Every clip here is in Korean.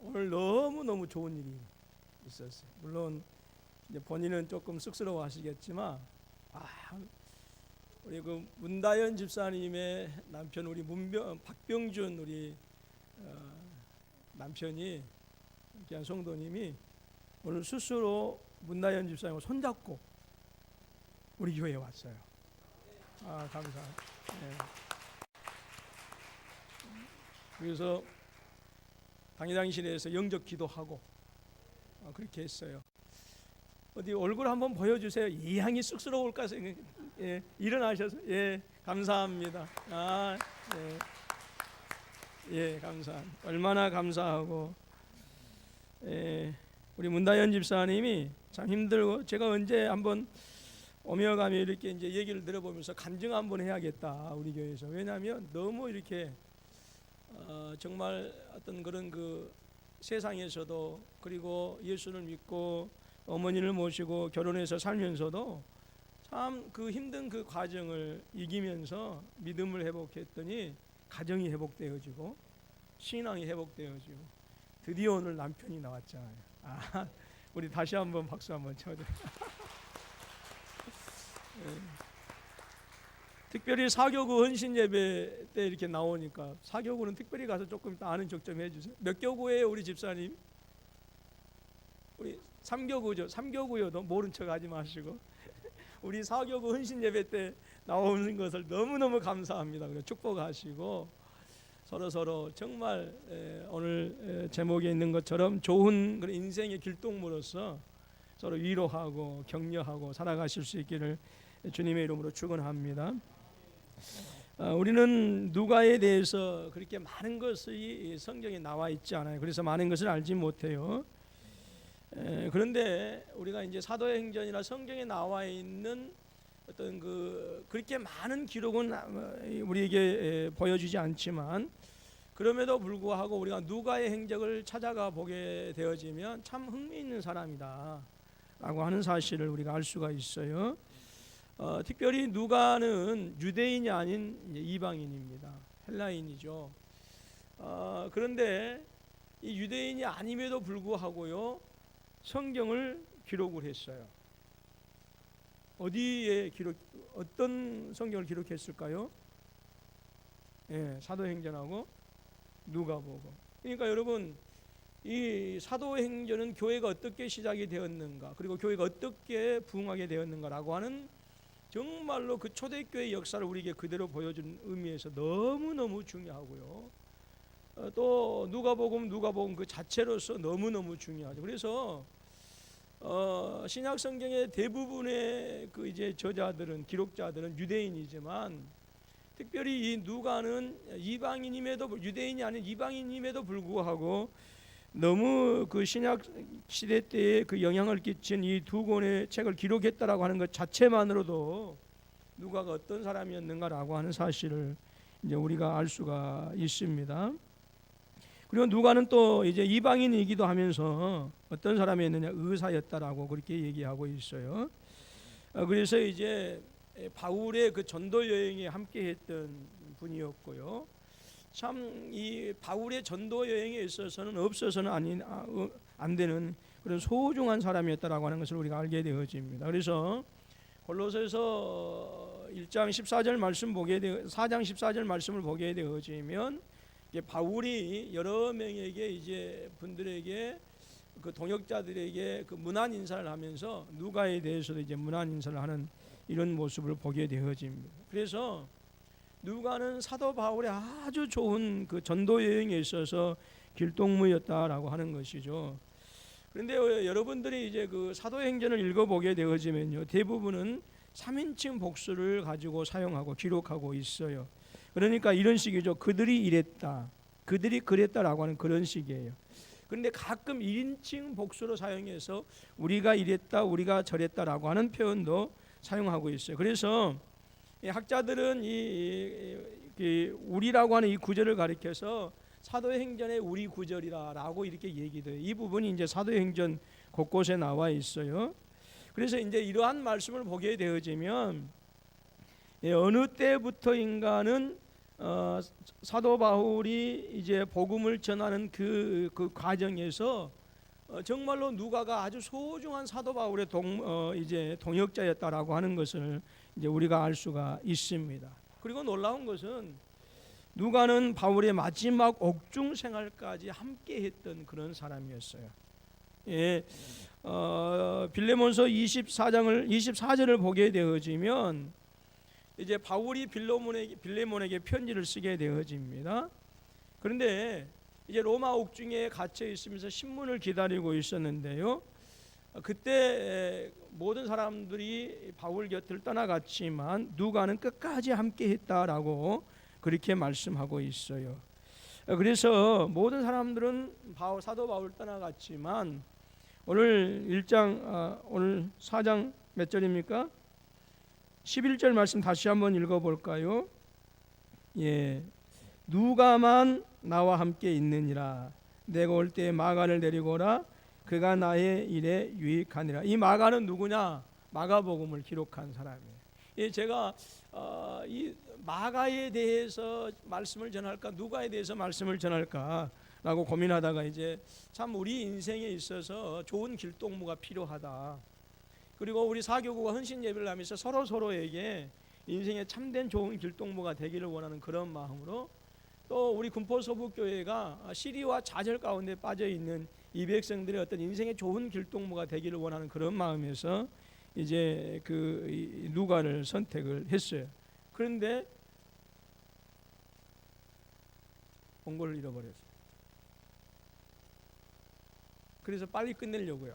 오늘 너무 너무 좋은 일이 있었어요. 물론 본인은 조금 쑥스러워 하시겠지만 아 우리 그 문다연 집사님의 남편 우리 문병 박병준 우리 어, 남편이 귀한 성도님이 오늘 스스로 문다연 집사님을 손잡고 우리 교회에 왔어요. 아 감사합니다. 네. 그래서 당회장실에서 영적 기도하고 어, 그렇게 했어요. 어디 얼굴 한번 보여주세요. 이 향이 쑥스러울까 생각. 예, 일어나셔서 예, 감사합니다. 아, 예, 예, 감사. 얼마나 감사하고 예, 우리 문다연 집사님이 참 힘들고 제가 언제 한번 오며 가며 이렇게 이제 얘기를 들어보면서 간증 한번 해야겠다 우리 교회에서 왜냐하면 너무 이렇게 어, 정말 어떤 그런 그 세상에서도 그리고 예수를 믿고 어머니를 모시고 결혼해서 살면서도 참 그 힘든 그 과정을 이기면서 믿음을 회복했더니 가정이 회복되어지고 신앙이 회복되어지고 드디어 오늘 남편이 나왔잖아요. 아, 우리 다시 한번 박수 한번 쳐드려. 예. 특별히 사교구 헌신 예배 때 이렇게 나오니까 사교구는 특별히 가서 조금 이따 아는 척좀 해주세요. 몇 교구예요, 우리 집사님? 우리 삼교구죠. 삼교구여도 모른 척 하지 마시고 우리 사교구 헌신 예배 때 나오는 것을 너무 너무 감사합니다. 축복하시고 서로 서로 정말 에, 오늘 에, 제목에 있는 것처럼 좋은 그런 인생의 길동무로서 서로 위로하고 격려하고 살아가실 수 있기를 주님의 이름으로 축원합니다. 어, 우리는 누가에 대해서 그렇게 많은 것이 성경에 나와 있지 않아요. 그래서 많은 것을 알지 못해요. 에, 그런데 우리가 이제 사도행전이나 성경에 나와 있는 어떤 그 그렇게 많은 기록은 우리에게 에, 보여주지 않지만 그럼에도 불구하고 우리가 누가의 행적을 찾아가 보게 되어지면 참 흥미있는 사람이다라고 하는 사실을 우리가 알 수가 있어요. 어, 특별히 누가는 유대인이 아닌 이방인입니다. 헬라인이죠. 어, 그런데 이 유대인이 아님에도 불구하고요 성경을 기록을 했어요. 어디에 기록 어떤 성경을 기록했을까요? 예, 사도행전하고 누가복음. 그러니까 여러분 이 사도행전은 교회가 어떻게 시작이 되었는가 그리고 교회가 어떻게 부흥하게 되었는가라고 하는 정말로 그 초대교회 역사를 우리에게 그대로 보여준 의미에서 너무 너무 중요하고요. 어, 또 누가복음 누가복음 그 자체로서 너무 너무 중요하죠. 그래서 어, 신약 성경의 대부분의 그 이제 저자들은 기록자들은 유대인이지만 특별히 이 누가는 이방인임에도 불- 유대인이 아닌 이방인임에도 불구하고 너무 그 신약 시대 때에 그 영향을 끼친 이 두 권의 책을 기록했다라고 하는 것 자체만으로도 누가가 어떤 사람이었는가라고 하는 사실을 이제 우리가 알 수가 있습니다. 그리고 누가는 또 이제 이방인이기도 하면서 어떤 사람이었느냐 의사였다라고 그렇게 얘기하고 있어요. 어, 그래서 이제 바울의 그 전도 여행에 함께했던 분이었고요. 참 이 바울의 전도 여행에 있어서는 없어서는 아닌 아, 어, 안 되는 그런 소중한 사람이었다라고 하는 것을 우리가 알게 되어집니다. 그래서 골로새서 1장 14절 말씀 보게 되 4장 14절 말씀을 보게 되어지면 이게 바울이 여러 명에게 이제 분들에게 그 동역자들에게 그 문안 인사를 하면서 누가에 대해서도 이제 문안 인사를 하는 이런 모습을 보게 되어집니다. 그래서 누가는 사도 바울의 아주 좋은 그 전도 여행에 있어서 길동무였다라고 하는 것이죠. 그런데 여러분들이 이제 그 사도행전을 읽어보게 되어지면요, 대부분은 3인칭 복수를 가지고 사용하고 기록하고 있어요. 그러니까 이런 식이죠. 그들이 이랬다, 그들이 그랬다라고 하는 그런 식이에요. 그런데 가끔 1인칭 복수로 사용해서 우리가 이랬다, 우리가 저랬다라고 하는 표현도 사용하고 있어요. 그래서 이 학자들은 이, 이, 이 우리라고 하는 이 구절을 가리켜서 사도행전의 우리 구절이라라고 이렇게 얘기돼요. 이 부분이 이제 사도행전 곳곳에 나와 있어요. 그래서 이제 이러한 말씀을 보게 되어지면 예, 어느 때부터 인간은 어, 사도 바울이 이제 복음을 전하는 그, 그 과정에서 어, 정말로 누가가 아주 소중한 사도 바울의 동 어, 이제 동역자였다라고 하는 것을 이제 우리가 알 수가 있습니다. 그리고 놀라운 것은 누가는 바울의 마지막 옥중 생활까지 함께했던 그런 사람이었어요. 예, 어, 빌레몬서 24장을 24절을 보게 되어지면 이제 바울이 빌레몬에게 빌레몬에게 편지를 쓰게 되어집니다. 그런데 이제 로마 옥중에 갇혀 있으면서 신문을 기다리고 있었는데요. 그때 모든 사람들이 바울 곁을 떠나갔지만 누가는 끝까지 함께 했다라고 그렇게 말씀하고 있어요. 그래서 모든 사람들은 바울 사도 바울 떠나갔지만 오늘 1장 아, 오늘 4장 몇 절입니까? 11절 말씀 다시 한번 읽어 볼까요? 예. 누가만 나와 함께 있느니라. 내가 올때 마가를 데리고 오라. 그가 나의 일에 유익하니라. 이 마가는 누구냐? 마가복음을 기록한 사람이에요. 예, 제가 어, 이 마가에 대해서 말씀을 전할까? 누가에 대해서 말씀을 전할까라고 고민하다가 이제 참 우리 인생에 있어서 좋은 길동무가 필요하다. 그리고 우리 사교구가 헌신 예배를 하면서 서로 서로에게 인생에 참된 좋은 길동무가 되기를 원하는 그런 마음으로 또 우리 군포 서북교회가 시리와 좌절 가운데 빠져 있는 이 백성들의 어떤 인생의 좋은 길동무가 되기를 원하는 그런 마음에서 이제 그 누가를 선택을 했어요. 그런데 본거를 잃어버렸어요. 그래서 빨리 끝내려고요.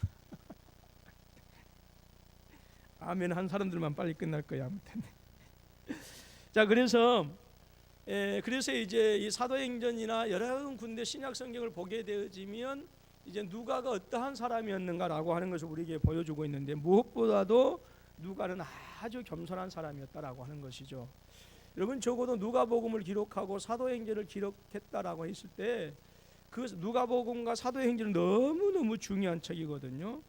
아멘 한 사람들만 빨리 끝날 거야 아무튼. 자 그래서 에, 그래서 이제 이 사도행전이나 여러 군데 신약 성경을 보게 되어지면 이제 누가가 어떠한 사람이었는가라고 하는 것을 우리에게 보여주고 있는데 무엇보다도 누가는 아주 겸손한 사람이었다라고 하는 것이죠. 여러분 적어도 누가복음을 기록하고 사도행전을 기록했다라고 했을 때 그 누가복음과 사도행전은 너무 너무 중요한 책이거든요.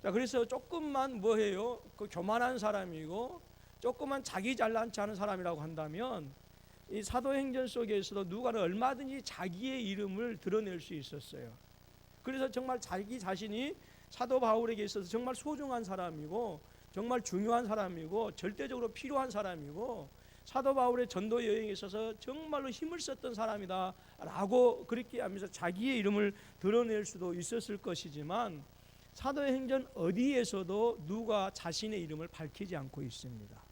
자 그래서 조금만 뭐해요? 그 교만한 사람이고 조금만 자기 잘난 체 하는 사람이라고 한다면 이 사도행전 속에서도 누가는 얼마든지 자기의 이름을 드러낼 수 있었어요. 그래서 정말 자기 자신이 사도 바울에게 있어서 정말 소중한 사람이고 정말 중요한 사람이고 절대적으로 필요한 사람이고 사도 바울의 전도 여행에 있어서 정말로 힘을 썼던 사람이다라고 그렇게 하면서 자기의 이름을 드러낼 수도 있었을 것이지만 사도행전 어디에서도 누가 자신의 이름을 밝히지 않고 있습니다.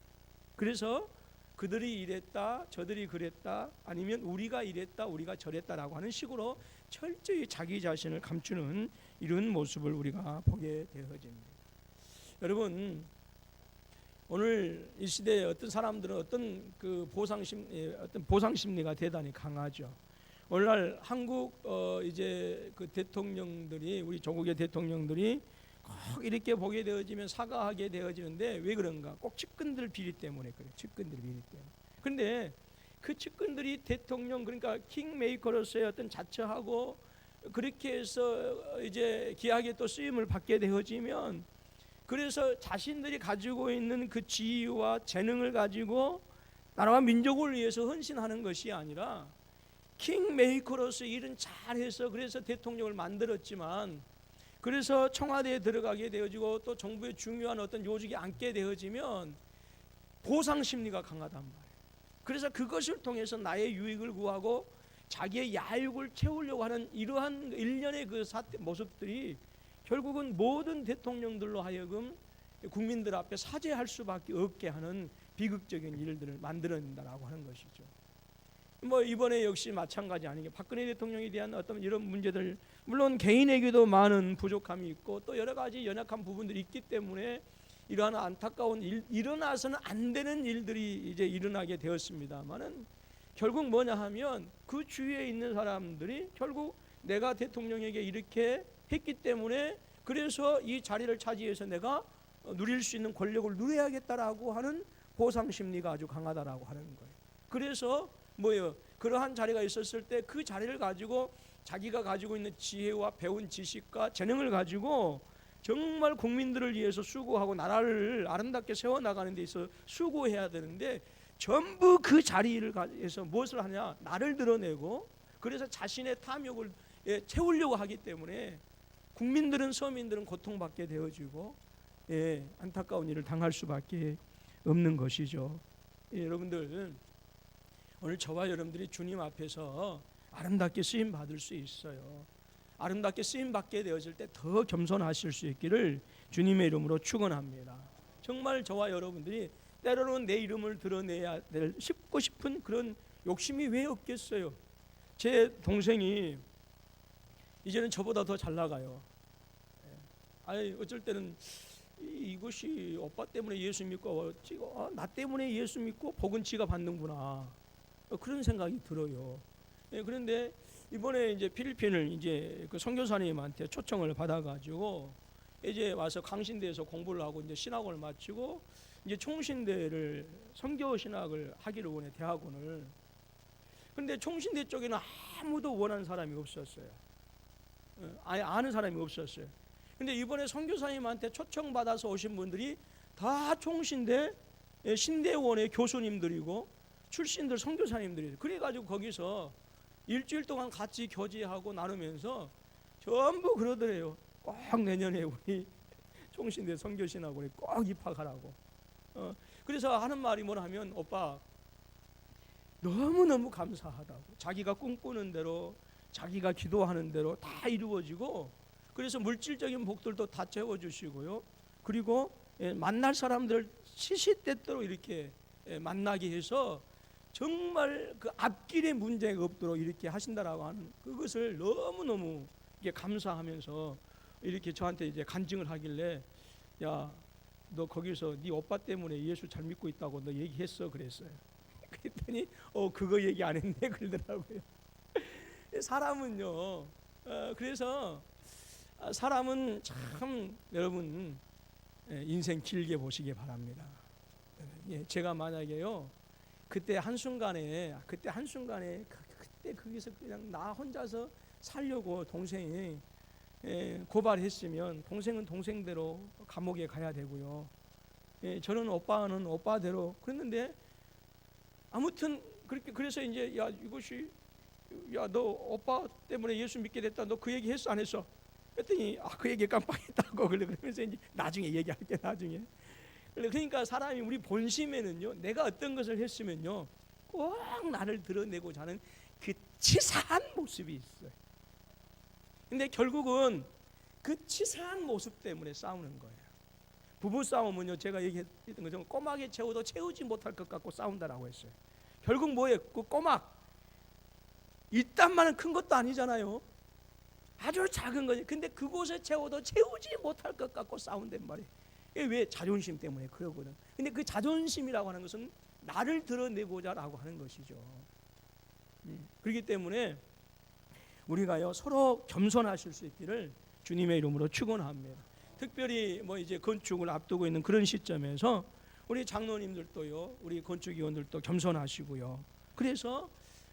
그래서 그들이 이랬다, 저들이 그랬다, 아니면 우리가 이랬다, 우리가 저랬다라고 하는 식으로 철저히 자기 자신을 감추는 이런 모습을 우리가 보게 되어집니다. 여러분 오늘 이 시대에 어떤 사람들은 어떤 그 보상 심 어떤 보상 심리가 대단히 강하죠. 오늘날 한국 어 이제 그 대통령들이 우리 조국의 대통령들이 꼭 이렇게 보게 되어지면 사과하게 되어지는데 왜 그런가? 꼭 측근들 비리 때문에 그래. 측근들 비리 때문에. 그런데 그 측근들이 대통령 그러니까 킹메이커로서의 어떤 자처하고 그렇게 해서 이제 기하게 또 쓰임을 받게 되어지면 그래서 자신들이 가지고 있는 그 지위와 재능을 가지고 나라와 민족을 위해서 헌신하는 것이 아니라 킹메이커로서 일은 잘해서 그래서 대통령을 만들었지만 그래서 청와대에 들어가게 되어지고 또 정부의 중요한 어떤 요직에 앉게 되어지면 보상 심리가 강하단 말이에요. 그래서 그것을 통해서 나의 유익을 구하고 자기의 야욕을 채우려고 하는 이러한 일련의 그 사태 모습들이 결국은 모든 대통령들로 하여금 국민들 앞에 사죄할 수밖에 없게 하는 비극적인 일들을 만들어낸다라고 하는 것이죠. 뭐 이번에 역시 마찬가지 아니게 박근혜 대통령에 대한 어떤 이런 문제들 물론 개인에게도 많은 부족함이 있고 또 여러 가지 연약한 부분들이 있기 때문에 이러한 안타까운 일, 일어나서는 안 되는 일들이 이제 일어나게 되었습니다만은 결국 뭐냐 하면 그 주위에 있는 사람들이 결국 내가 대통령에게 이렇게 했기 때문에 그래서 이 자리를 차지해서 내가 누릴 수 있는 권력을 누려야겠다라고 하는 보상 심리가 아주 강하다라고 하는 거예요. 그래서 뭐예요? 그러한 자리가 있었을 때 그 자리를 가지고 자기가 가지고 있는 지혜와 배운 지식과 재능을 가지고 정말 국민들을 위해서 수고하고 나라를 아름답게 세워 나가는 데 있어 수고해야 되는데 전부 그 자리를 가해서 무엇을 하냐 나를 드러내고 그래서 자신의 탐욕을 예, 채우려고 하기 때문에 국민들은 서민들은 고통받게 되어지고 예, 안타까운 일을 당할 수밖에 없는 것이죠. 예, 여러분들 오늘 저와 여러분들이 주님 앞에서 아름답게 쓰임 받을 수 있어요. 아름답게 쓰임 받게 되어질 때 더 겸손하실 수 있기를 주님의 이름으로 축원합니다. 정말 저와 여러분들이 때로는 내 이름을 드러내야 될 싶고 싶은 그런 욕심이 왜 없겠어요? 제 동생이 이제는 저보다 더 잘 나가요. 예. 아니 어쩔 때는 이- 이것이 오빠 때문에 예수 믿고 지금 아, 나 때문에 예수 믿고 복은 지가 받는구나 어, 그런 생각이 들어요. 예, 그런데 이번에 이제 필리핀을 이제 그 선교사님한테 초청을 받아가지고 이제 와서 강신대에서 공부를 하고 이제 신학원을 마치고 이제 총신대를 선교 신학을 하기를 원해 대학원을. 근데 총신대 쪽에는 아무도 원하는 사람이 없었어요. 예, 아예 아는 사람이 없었어요. 근데 이번에 선교사님한테 초청 받아서 오신 분들이 다 총신대 예, 신대원의 교수님들이고 출신들 선교사님들이 그래가지고 거기서 일주일 동안 같이 교제하고 나누면서 전부 그러더래요. 꼭 내년에 우리 총신대 선교신학원에 꼭 입학하라고. 어, 그래서 하는 말이 뭐냐면 오빠 너무 너무 감사하다고. 자기가 꿈꾸는 대로 자기가 기도하는 대로 다 이루어지고 그래서 물질적인 복들도 다 채워 주시고요. 그리고 예, 만날 사람들 시시때때로 이렇게 예, 만나게 해서 정말 그 앞길에 문제가 없도록 이렇게 하신다라고 하는 그것을 너무 너무 이게 감사하면서 이렇게 저한테 이제 간증을 하길래 야 너 거기서 네 오빠 때문에 예수 잘 믿고 있다고 너 얘기했어 그랬어요. 그랬더니 어 그거 얘기 안 했네 그러더라고요. 사람은요. 어, 그래서 아, 사람은 참 여러분 예, 인생 길게 보시기 바랍니다. 예, 제가 만약에요 그때 한 순간에 그때 한 순간에 그, 그때 거기서 그냥 나 혼자서 살려고 동생이 예, 고발했으면 동생은 동생대로 감옥에 가야 되고요. 예, 저는 오빠는 오빠대로 그랬는데 아무튼 그렇게 그래서 이제 야 이것이 야 너 오빠 때문에 예수 믿게 됐다 너 그 얘기 했어 안 했어? 그랬더니 아 그 얘기 깜빡했다고 그러면서 이제 나중에 얘기할게 나중에 그러니까 사람이 우리 본심에는요 내가 어떤 것을 했으면요 꼭 나를 드러내고자 하는 그 치사한 모습이 있어요. 근데 결국은 그 치사한 모습 때문에 싸우는 거예요. 부부 싸움은요 제가 얘기했던 것처럼 꼬막에 채워도 채우지 못할 것 같고 싸운다라고 했어요. 결국 뭐예요? 그 꼬막. 이딴만은 큰 것도 아니잖아요. 아주 작은 거지. 근데 그곳에 채워도 채우지 못할 것 같고 싸운단 말이에요 왜 자존심 때문에 그러거든. 근데 그 자존심이라고 하는 것은 나를 드러내고자라고 하는 것이죠. 음, 그렇기 때문에 우리가요 서로 겸손하실 수 있기를 주님의 이름으로 축원합니다. 특별히 뭐 이제 건축을 앞두고 있는 그런 시점에서 우리 장로님들도요, 우리 건축위원들도 겸손하시고요. 그래서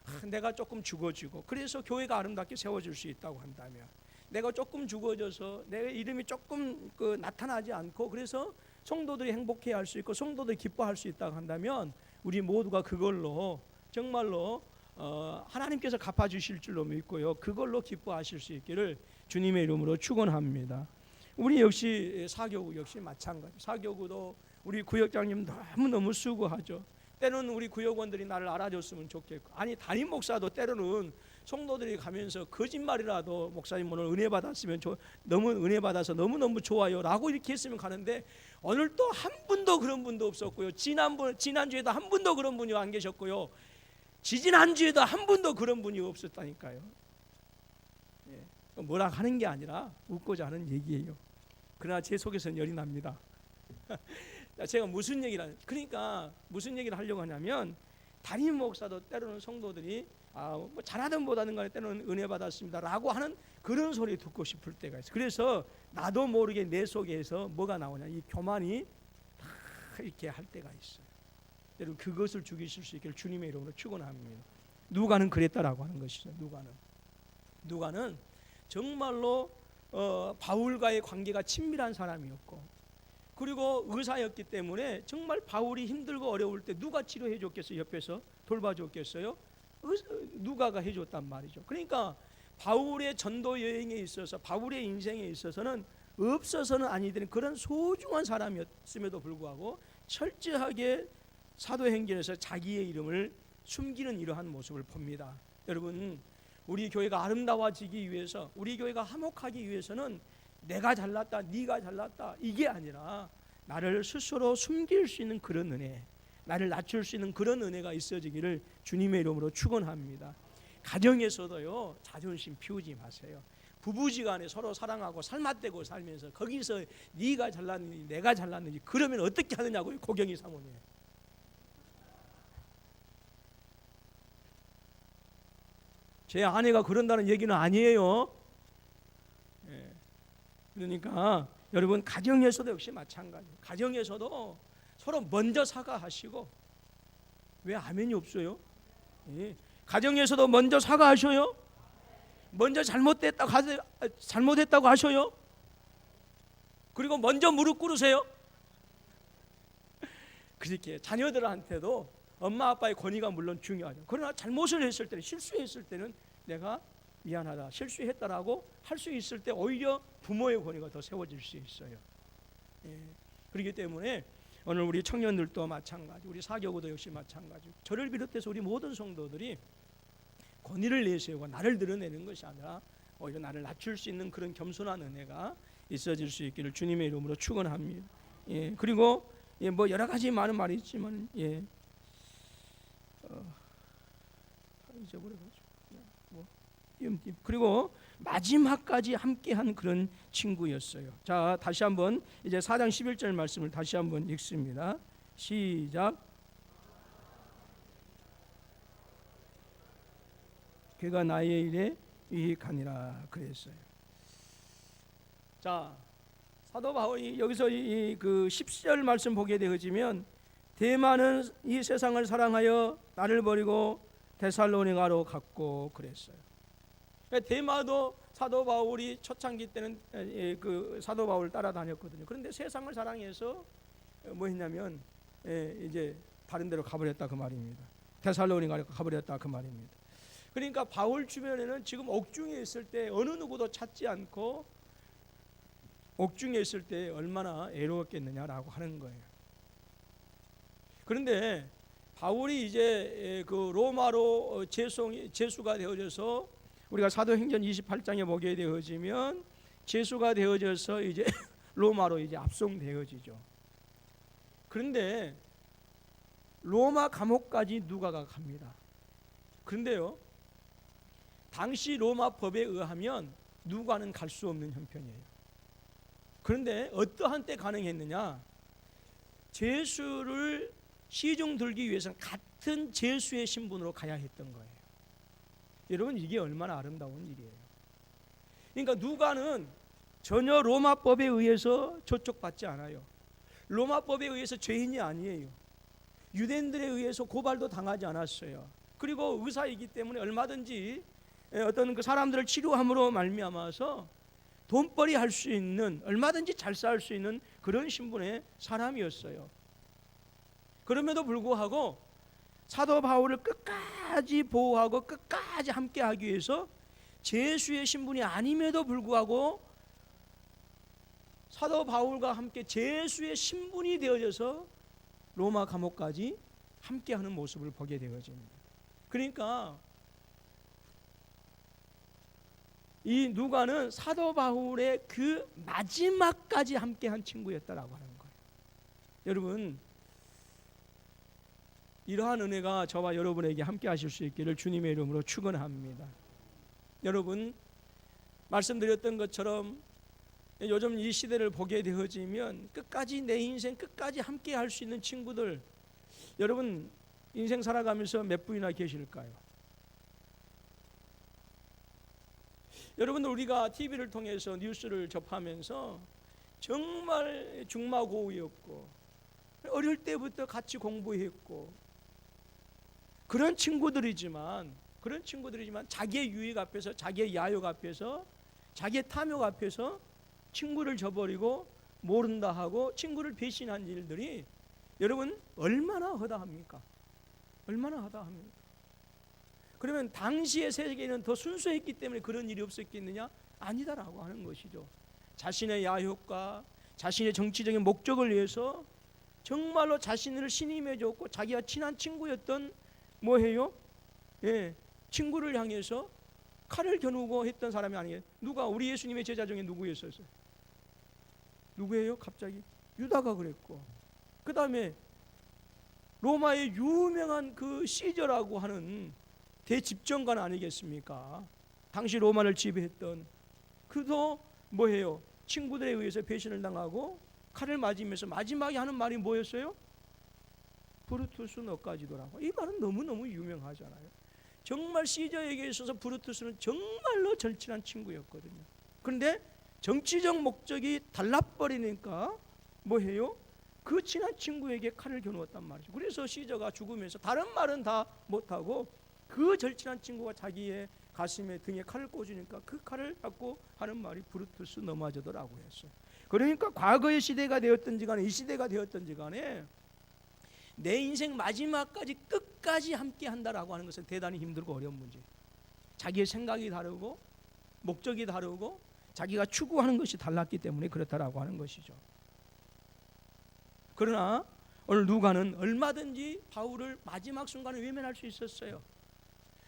아, 내가 조금 죽어지고 그래서 교회가 아름답게 세워질 수 있다고 한다면 내가 조금 죽어져서 내 이름이 조금 그 나타나지 않고 그래서 성도들이 행복해 할 수 있고 성도들이 기뻐할 수 있다고 한다면 우리 모두가 그걸로 정말로 어, 하나님께서 갚아 주실 줄로 믿고요. 그걸로 기뻐하실 수 있기를 주님의 이름으로 축원합니다. 우리 역시 사교구 역시 마찬가지. 사교구도 우리 구역장님 너무 너무 수고하죠. 때로는 우리 구역원들이 나를 알아줬으면 좋겠고, 아니 담임 목사도 때로는 성도들이 가면서 거짓말이라도 목사님 오늘 은혜 받았으면 저, 너무 은혜 받아서 너무 너무 좋아요라고 이렇게 했으면 가는데 오늘 또 한 분도 그런 분도 없었고요. 지난번 지난주에도 한 분도 그런 분이 안 계셨고요. 지지난주에도 한 분도 그런 분이 없었다니까요. 예, 뭐라 하는 게 아니라 웃고자 하는 얘기예요. 그러나 제 속에서는 열이 납니다. 제가 무슨 얘기를 그러니까 무슨 얘기를 하려고 하냐면 담임 목사도 때로는 성도들이 아, 뭐 잘하든 못하든 간에 때로는 은혜 받았습니다라고 하는 그런 소리 듣고 싶을 때가 있어요. 그래서 나도 모르게 내 속에서 뭐가 나오냐 이 교만이 다 이렇게 할 때가 있어요. 여러분 그것을 죽이실 수 있기를 주님의 이름으로 축원합니다. 누가는 그랬다라고 하는 것이죠. 누가는 누가는 정말로 어, 바울과의 관계가 친밀한 사람이었고 그리고 의사였기 때문에 정말 바울이 힘들고 어려울 때 누가 치료해 줬겠어요? 옆에서 돌봐 줬겠어요? 누가가 해 줬단 말이죠. 그러니까 바울의 전도 여행에 있어서 바울의 인생에 있어서는 없어서는 아니 되는 그런 소중한 사람이었음에도 불구하고 철저하게 사도행전에서 자기의 이름을 숨기는 이러한 모습을 봅니다. 여러분, 우리 교회가 아름다워지기 위해서, 우리 교회가 화목하기 위해서는 내가 잘났다, 네가 잘났다 이게 아니라 나를 스스로 숨길 수 있는 그런 은혜, 나를 낮출 수 있는 그런 은혜가 있어지기를 주님의 이름으로 축원합니다. 가정에서도요 자존심 피우지 마세요. 부부지간에 서로 사랑하고 살맛대고 살면서 거기서 네가 잘났는지 내가 잘났는지 그러면 어떻게 하느냐고요 고경이 사모님. 제 아내가 그런다는 얘기는 아니에요. 예. 그러니까 여러분 가정에서도 역시 마찬가지. 가정에서도 서로 먼저 사과하시고 왜 아멘이 없어요? 예. 가정에서도 먼저 사과하셔요. 먼저 잘못됐다고 하세요. 아, 잘못했다고 하셔요. 그리고 먼저 무릎 꿇으세요. 그렇게 자녀들한테도 엄마 아빠의 권위가 물론 중요하죠. 그러나 잘못을 했을 때는 실수했을 때는 내가 미안하다 실수했다라고 할 수 있을 때 오히려 부모의 권위가 더 세워질 수 있어요. 예. 그렇기 때문에 오늘 우리 청년들도 마찬가지, 우리 사교구도 역시 마찬가지. 저를 비롯해서 우리 모든 성도들이 권위를 내세우고 나를 드러내는 것이 아니라 오히려 나를 낮출 수 있는 그런 겸손한 은혜가 있어질 수 있기를 주님의 이름으로 축원합니다. 예. 그리고 예, 뭐 여러 가지 많은 말이 있지만 예. 어, 잊어버려가지고 뭐 띄엄띄엄. 그리고 마지막까지 함께한 그런 친구였어요. 자 다시 한번 이제 4장 11절 말씀을 다시 한번 읽습니다. 시작. 그가 나의 일에 유익하니라 그랬어요. 자 사도 바울이 여기서 이그 10절 말씀 보게 되어지면 대만은 이 세상을 사랑하여 나를 버리고 데살로니가로 갔고 그랬어요. 그러니까 대마도 사도 바울이 초창기 때는 예, 그 사도 바울 따라다녔거든요. 그런데 세상을 사랑해서 뭐 했냐면 예, 이제 다른 데로 가버렸다 그 말입니다. 데살로니가로 가버렸다 그 말입니다. 그러니까 바울 주변에는 지금 옥중에 있을 때 어느 누구도 찾지 않고 옥중에 있을 때 얼마나 애로웠겠느냐라고 하는 거예요. 그런데 바울이 이제 그 로마로 제송 제수가 되어져서 우리가 사도행전 28장에 보게 되어지면 제수가 되어져서 이제 로마로 이제 압송되어지죠. 그런데 로마 감옥까지 누가가 갑니다. 그런데요. 당시 로마 법에 의하면 누가는 갈 수 없는 형편이에요. 그런데 어떠한 때 가능했느냐? 제수를 시중 들기 위해서는 같은 제수의 신분으로 가야 했던 거예요. 여러분 이게 얼마나 아름다운 일이에요. 그러니까 누가는 전혀 로마법에 의해서 조촉받지 않아요. 로마법에 의해서 죄인이 아니에요. 유대인들에 의해서 고발도 당하지 않았어요. 그리고 의사이기 때문에 얼마든지 어떤 그 사람들을 치료함으로 말미암아서 돈벌이 할 수 있는 얼마든지 잘 살 수 있는 그런 신분의 사람이었어요. 그럼에도 불구하고 사도 바울을 끝까지 보호하고 끝까지 함께 하기 위해서 제수의 신분이 아님에도 불구하고 사도 바울과 함께 제수의 신분이 되어져서 로마 감옥까지 함께 하는 모습을 보게 되어집니다. 그러니까 이 누가는 사도 바울의 그 마지막까지 함께 한 친구였다라고 하는 거예요. 여러분 이러한 은혜가 저와 여러분에게 함께 하실 수 있기를 주님의 이름으로 축원합니다. 여러분 말씀드렸던 것처럼 요즘 이 시대를 보게 되어지면 끝까지 내 인생 끝까지 함께 할 수 있는 친구들 여러분 인생 살아가면서 몇 분이나 계실까요? 여러분들 우리가 TV를 통해서 뉴스를 접하면서 정말 중마고우였고 어릴 때부터 같이 공부했고 그런 친구들이지만 그런 친구들이지만 자기의 유익 앞에서 자기의 야욕 앞에서 자기의 탐욕 앞에서 친구를 저버리고 모른다 하고 친구를 배신한 일들이 여러분 얼마나 허다합니까? 얼마나 허다합니까? 그러면 당시의 세계는 더 순수했기 때문에 그런 일이 없었겠느냐? 아니다라고 하는 것이죠. 자신의 야욕과 자신의 정치적인 목적을 위해서 정말로 자신을 신임해 줬고 자기가 친한 친구였던 뭐 해요? 예, 친구를 향해서 칼을 겨누고 했던 사람이 아니에요. 누가 우리 예수님의 제자 중에 누구였었어요? 누구예요? 갑자기 유다가 그랬고 그 다음에 로마의 유명한 그 시저라고 하는 대집정관 아니겠습니까? 당시 로마를 지배했던 그도 뭐해요? 친구들에 의해서 배신을 당하고 칼을 맞으면서 마지막에 하는 말이 뭐였어요? 브루투스 너까지도라고. 이 말은 너무너무 유명하잖아요. 정말 시저에게 있어서 브루투스는 정말로 절친한 친구였거든요. 그런데 정치적 목적이 달라버리니까 뭐 해요? 그 친한 친구에게 칼을 겨누었단 말이죠. 그래서 시저가 죽으면서 다른 말은 다 못하고 그 절친한 친구가 자기의 가슴에 등에 칼을 꽂으니까 그 칼을 갖고 하는 말이 브루투스 너마저더라고 했어요. 그러니까 과거의 시대가 되었든지 간에 이 시대가 되었든지 간에 내 인생 마지막까지 끝까지 함께 한다라고 하는 것은 대단히 힘들고 어려운 문제. 자기의 생각이 다르고 목적이 다르고 자기가 추구하는 것이 달랐기 때문에 그렇다라고 하는 것이죠. 그러나 오늘 누가는 얼마든지 바울을 마지막 순간에 외면할 수 있었어요.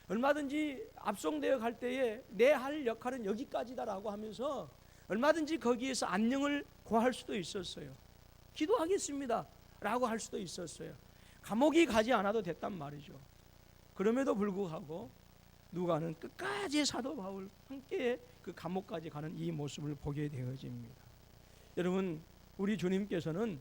얼마든지 압송되어 갈 때에 내 할 역할은 여기까지다라고 하면서 얼마든지 거기에서 안녕을 구할 수도 있었어요. 기도하겠습니다. 라고 할 수도 있었어요. 감옥이 가지 않아도 됐단 말이죠. 그럼에도 불구하고 누가는 끝까지 사도 바울 함께 그 감옥까지 가는 이 모습을 보게 되어집니다. 여러분, 우리 주님께서는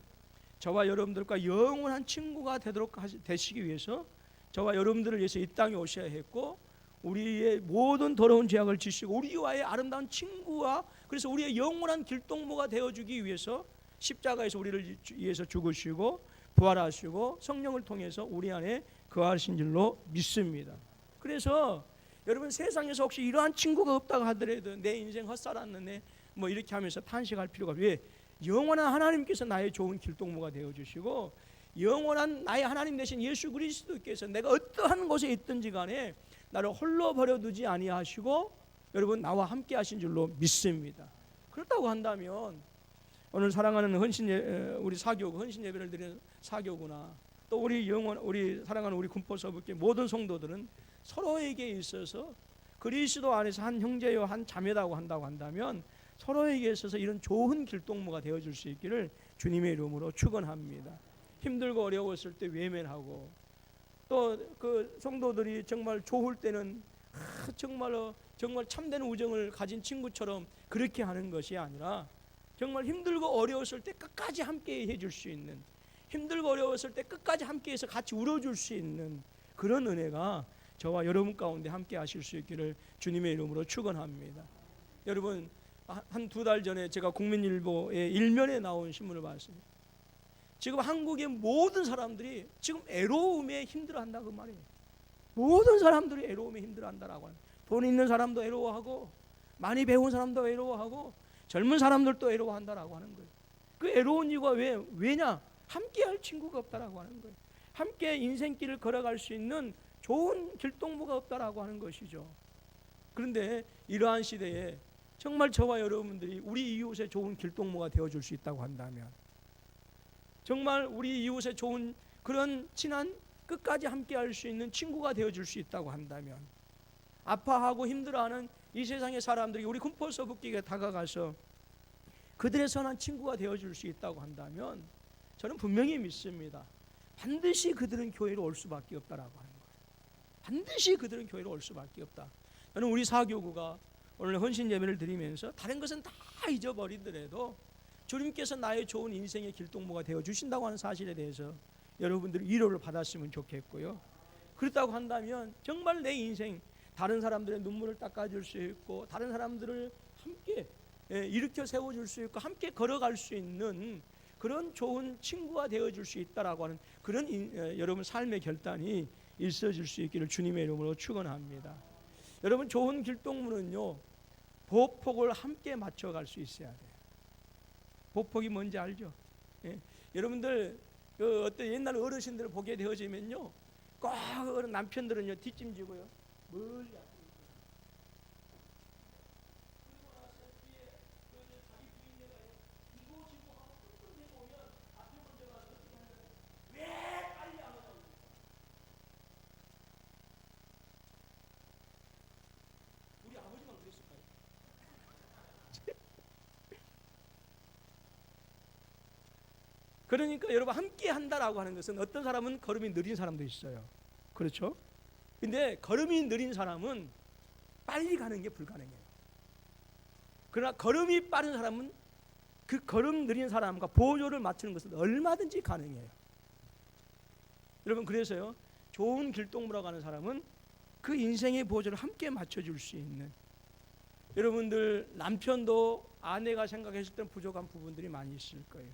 저와 여러분들과 영원한 친구가 되도록 하시- 되시기 위해서 저와 여러분들을 위해서 이 땅에 오셔야 했고 우리의 모든 더러운 죄악을 지시고 우리와의 아름다운 친구와 그래서 우리의 영원한 길동무가 되어 주기 위해서 십자가에서 우리를 위해서 죽으시고 부활하시고 성령을 통해서 우리 안에 거하신 줄로 믿습니다. 그래서 여러분 세상에서 혹시 이러한 친구가 없다고 하더라도 내 인생 헛살았는데 뭐 이렇게 하면서 탄식할 필요가 왜 영원한 하나님께서 나의 좋은 길동무가 되어 주시고 영원한 나의 하나님 되신 예수 그리스도께서 내가 어떠한 곳에 있든지 간에 나를 홀로 버려 두지 아니하시고 여러분 나와 함께 하신 줄로 믿습니다. 그렇다고 한다면 오늘 사랑하는 헌신 예, 우리 사교구 헌신 예배를 드리는 사교구나 또 우리 영원 우리 사랑하는 우리 군포서부께 모든 성도들은 서로에게 있어서 그리스도 안에서 한 형제요 한 자매라고 한다고 한다면 서로에게 있어서 이런 좋은 길동무가 되어 줄 수 있기를 주님의 이름으로 축원합니다. 힘들고 어려웠을 때 외면하고 또 그 성도들이 정말 좋을 때는 아, 정말로 정말 참된 우정을 가진 친구처럼 그렇게 하는 것이 아니라 정말 힘들고 어려웠을 때 끝까지 함께 해줄 수 있는 힘들고 어려웠을 때 끝까지 함께해서 같이 울어줄 수 있는 그런 은혜가 저와 여러분 가운데 함께 하실 수 있기를 주님의 이름으로 축원합니다. 여러분 한 두 달 전에 제가 국민일보의 일면에 나온 신문을 봤습니다. 지금 한국의 모든 사람들이 지금 애로움에 힘들어한다 그 말이에요. 모든 사람들이 애로움에 힘들어한다라고 하는. 돈 있는 사람도 애로워하고 많이 배운 사람도 애로워하고 젊은 사람들도 애로워한다라고 하는 거예요. 그 애로운 이유가 왜 왜냐? 함께할 친구가 없다라고 하는 거예요. 함께 인생길을 걸어갈 수 있는 좋은 길동무가 없다라고 하는 것이죠. 그런데 이러한 시대에 정말 저와 여러분들이 우리 이웃의 좋은 길동무가 되어 줄 수 있다고 한다면 정말 우리 이웃의 좋은 그런 친한 끝까지 함께 할 수 있는 친구가 되어 줄 수 있다고 한다면 아파하고 힘들어하는 이 세상의 사람들이 우리 군포서 북기에 다가가서 그들의 선한 친구가 되어줄 수 있다고 한다면 저는 분명히 믿습니다. 반드시 그들은 교회로 올 수밖에 없다라고 하는 거예요. 반드시 그들은 교회로 올 수밖에 없다. 저는 우리 사교구가 오늘 헌신 예배를 드리면서 다른 것은 다 잊어버리더라도 주님께서 나의 좋은 인생의 길동무가 되어 주신다고 하는 사실에 대해서 여러분들이 위로를 받았으면 좋겠고요. 그렇다고 한다면 정말 내 인생 다른 사람들의 눈물을 닦아줄 수 있고 다른 사람들을 함께 예, 일으켜 세워줄 수 있고 함께 걸어갈 수 있는 그런 좋은 친구가 되어줄 수 있다라고 하는 그런 인, 예, 여러분 삶의 결단이 있어질 수 있기를 주님의 이름으로 축원합니다. 여러분 좋은 길동무는요 보폭을 함께 맞춰갈 수 있어야 돼요. 보폭이 뭔지 알죠? 예. 여러분들 그 어떤 옛날 어르신들을 보게 되어지면요, 꼭 남편들은요 뒷짐지고요 멀리 앞으로 우리 아버지만 그랬을까요? 그러니까 여러분 함께 한다라고 하는 것은 어떤 사람은 걸음이 느린 사람도 있어요. 그렇죠? 근데 걸음이 느린 사람은 빨리 가는 게 불가능해요. 그러나 걸음이 빠른 사람은 그 걸음 느린 사람과 보조를 맞추는 것은 얼마든지 가능해요. 여러분 그래서요. 좋은 길동무로 가는 사람은 그 인생의 보조를 함께 맞춰줄 수 있는 여러분들 남편도 아내가 생각했을 때 부족한 부분들이 많이 있을 거예요.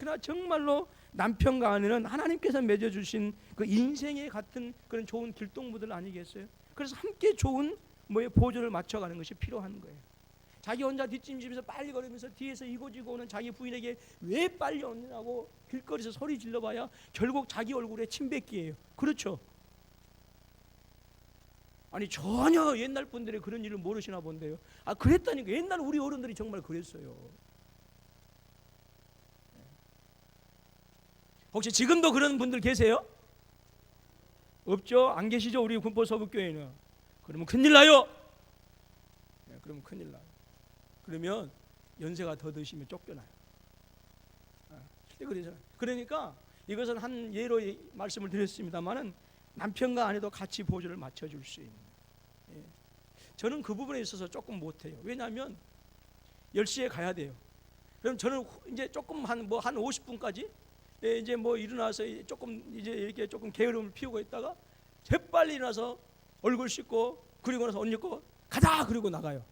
그러나 정말로 남편과 아내는 하나님께서 맺어주신 그 인생의 같은 그런 좋은 길동무들 아니겠어요? 그래서 함께 좋은 뭐의 보조를 맞춰가는 것이 필요한 거예요. 자기 혼자 뒷짐지면서 빨리 걸으면서 뒤에서 이고지고 오는 자기 부인에게 왜 빨리 오느냐고 길거리에서 소리 질러봐야 결국 자기 얼굴에 침 뱉기예요. 그렇죠? 아니 전혀 옛날 분들이 그런 일을 모르시나 본데요. 아 그랬다니까 옛날 우리 어른들이 정말 그랬어요. 혹시 지금도 그런 분들 계세요? 없죠? 안 계시죠? 우리 군포 서북교회는. 그러면 큰일 나요. 네, 그러면 큰일 나요. 그러면 연세가 더 드시면 쫓겨나요. 아, 그러잖아요. 그러니까 이것은 한 예로 이- 말씀을 드렸습니다만은 남편과 아내도 같이 보조를 맞춰줄 수 있는. 예. 저는 그 부분에 있어서 조금 못해요. 왜냐하면 10시에 가야 돼요. 그럼 저는 후- 이제 조금 한뭐 한 50분까지 예, 이제 뭐 일어나서 이- 조금 이제 이렇게 조금 게으름을 피우고 있다가 재빨리 일어나서 얼굴 씻고 그리고 나서 옷 입고 가자 그리고 나가요.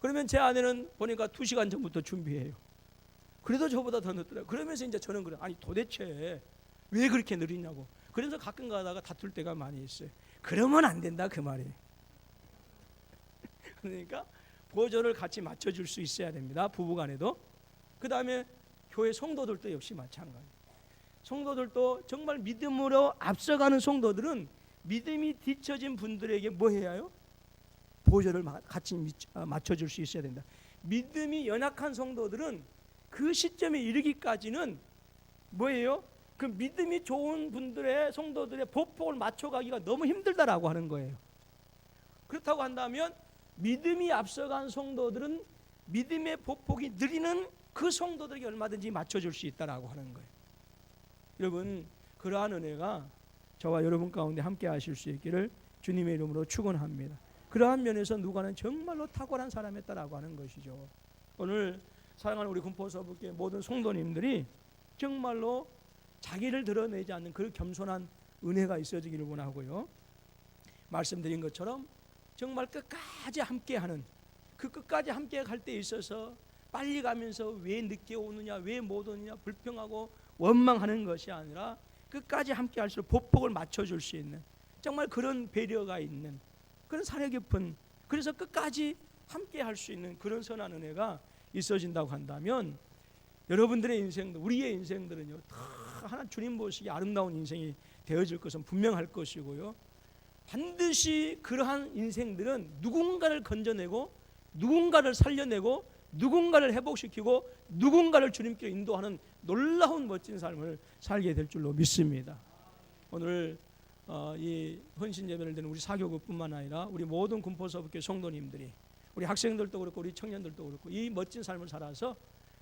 그러면 제 아내는 보니까 두 시간 전부터 준비해요. 그래도 저보다 더 늦더라고요. 그러면서 이제 저는 그래 아니 도대체 왜 그렇게 느리냐고. 그래서 가끔 가다가 다툴 때가 많이 있어요. 그러면 안 된다 그 말이에요. 그러니까 보조를 같이 맞춰줄 수 있어야 됩니다. 부부간에도. 그 다음에 교회 성도들도 역시 마찬가지. 성도들도 정말 믿음으로 앞서가는 성도들은 믿음이 뒤처진 분들에게 뭐 해야 해요? 보조를 마- 같이 미- 아, 맞춰줄 수 있어야 된다. 믿음이 연약한 성도들은 그 시점에 이르기까지는 뭐예요? 그 믿음이 좋은 분들의 성도들의 보폭을 맞춰가기가 너무 힘들다라고 하는 거예요. 그렇다고 한다면 믿음이 앞서간 성도들은 믿음의 보폭이 느리는 그 성도들에게 얼마든지 맞춰줄 수 있다라고 하는 거예요. 여러분 그러한 은혜가 저와 여러분 가운데 함께 하실 수 있기를 주님의 이름으로 축원합니다. 그러한 면에서 누가는 정말로 탁월한 사람이었다라고 하는 것이죠. 오늘 사랑하는 우리 군포서부께 모든 성도님들이 정말로 자기를 드러내지 않는 그 겸손한 은혜가 있어지기를 원하고요. 말씀드린 것처럼 정말 끝까지 함께하는 그 끝까지 함께 갈 때 있어서 빨리 가면서 왜 늦게 오느냐 왜 못 오느냐 불평하고 원망하는 것이 아니라 끝까지 함께 할수록 보폭을 맞춰줄 수 있는 정말 그런 배려가 있는 그런 사려 깊은 그래서 끝까지 함께 할 수 있는 그런 선한 은혜가 있어진다고 한다면 여러분들의 인생도 우리의 인생들은요 다 하나 주님 보시기 아름다운 인생이 되어질 것은 분명할 것이고요. 반드시 그러한 인생들은 누군가를 건져내고 누군가를 살려내고 누군가를 회복시키고 누군가를 주님께 인도하는 놀라운 멋진 삶을 살게 될 줄로 믿습니다. 오늘 어, 이 헌신 예배를 드는 우리 사교구뿐만 아니라 우리 모든 군포서부교 성도님들이 우리 학생들도 그렇고 우리 청년들도 그렇고 이 멋진 삶을 살아서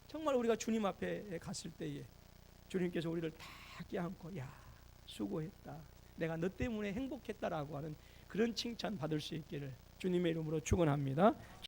정말 우리가 주님 앞에 갔을 때에 주님께서 우리를 다 껴안고 야 수고했다 내가 너 때문에 행복했다라고 하는 그런 칭찬 받을 수 있기를 주님의 이름으로 축원합니다.